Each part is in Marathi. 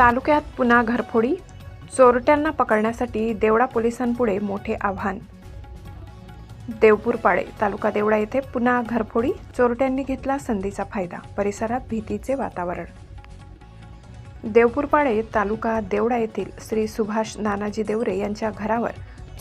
तालुक्यात पुन्हा घरफोडी चोरट्यांना पकडण्यासाठी देवडा पोलिसांपुढे मोठे आव्हान. देवपूरपाडे तालुका देवडा येथे पुन्हा घरफोडी चोरट्यांनी घेतला संधीचा फायदा परिसरात भीतीचे वातावरण. देवपूरपाडे तालुका देवडा येथील श्री सुभाष नानाजी देवरे यांच्या घरावर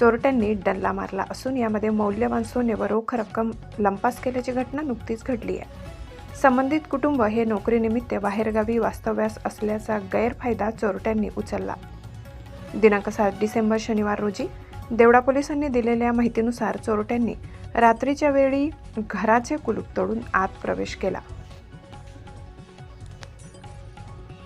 चोरट्यांनी डल्ला मारला असून यामध्ये मौल्यवान सोने व रोख रक्कम लंपास केल्याची घटना नुकतीच घडली आहे. संबंधित कुटुंब हे नोकरीनिमित्त बाहेरगावी वास्तव्यास असल्याचा गैरफायदा चोरट्यांनी उचलला. दिनांक सात डिसेंबर शनिवार रोजी देवडा पोलिसांनी दिलेल्या माहितीनुसार चोरट्यांनी रात्रीच्या वेळी घराचे कुलूप तोडून आत प्रवेश केला.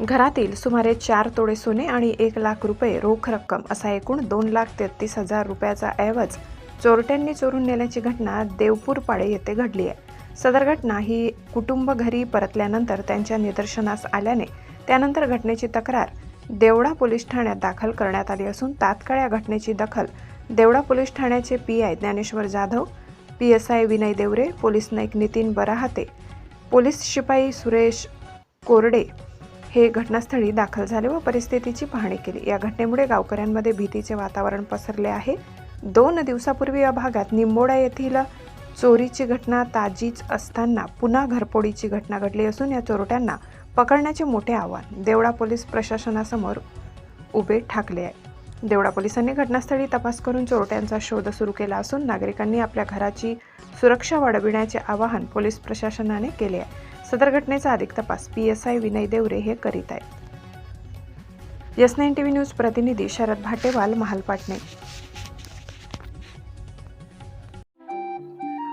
घरातील सुमारे चार तोडे सोने आणि एक लाख रुपये रोख रक्कम असा एकूण दोन लाख तेहतीस हजार रुपयाचा ऐवज चोरट्यांनी चोरून नेल्याची घटना देवपूरपाडे येथे घडली आहे. सदर घटना ही कुटुंब घरी परतल्यानंतर त्यांच्या निदर्शनास आल्याने त्यानंतर घटनेची तक्रार देवडा पोलीस ठाण्यात दाखल करण्यात आली असून तात्काळ या घटनेची दखल देवडा पोलीस ठाण्याचे P I Dnyaneshwar Jadhav P S I Vinay Deore police Naik Nitin Barahate police शिपाई सुरेश कोरडे हे घटनास्थळी दाखल झाले व परिस्थितीची पाहणी केली. या घटनेमुळे गावकऱ्यांमध्ये भीतीचे वातावरण पसरले आहे. दोन दिवसापूर्वी या भागात निंबोडा येथील चोरीची घटना ताजीच असताना पुन्हा घरपोडीची घटना घडली असून या चोरट्यांना पकडण्याचे मोठे आव्हान देवळा पोलीस प्रशासनासमोर उभे ठाकले आहे. देवळा पोलिसांनी घटनास्थळी तपास करून चोरट्यांचा शोध सुरू केला असून नागरिकांनी आपल्या घराची सुरक्षा वाढविण्याचे आवाहन पोलीस प्रशासनाने केले आहे. सदर घटनेचा अधिक तपास P S I Vinay Deore हे करीत आहेत. S nine T V news प्रतिनिधी शरद भाटेवाल महालपाटणे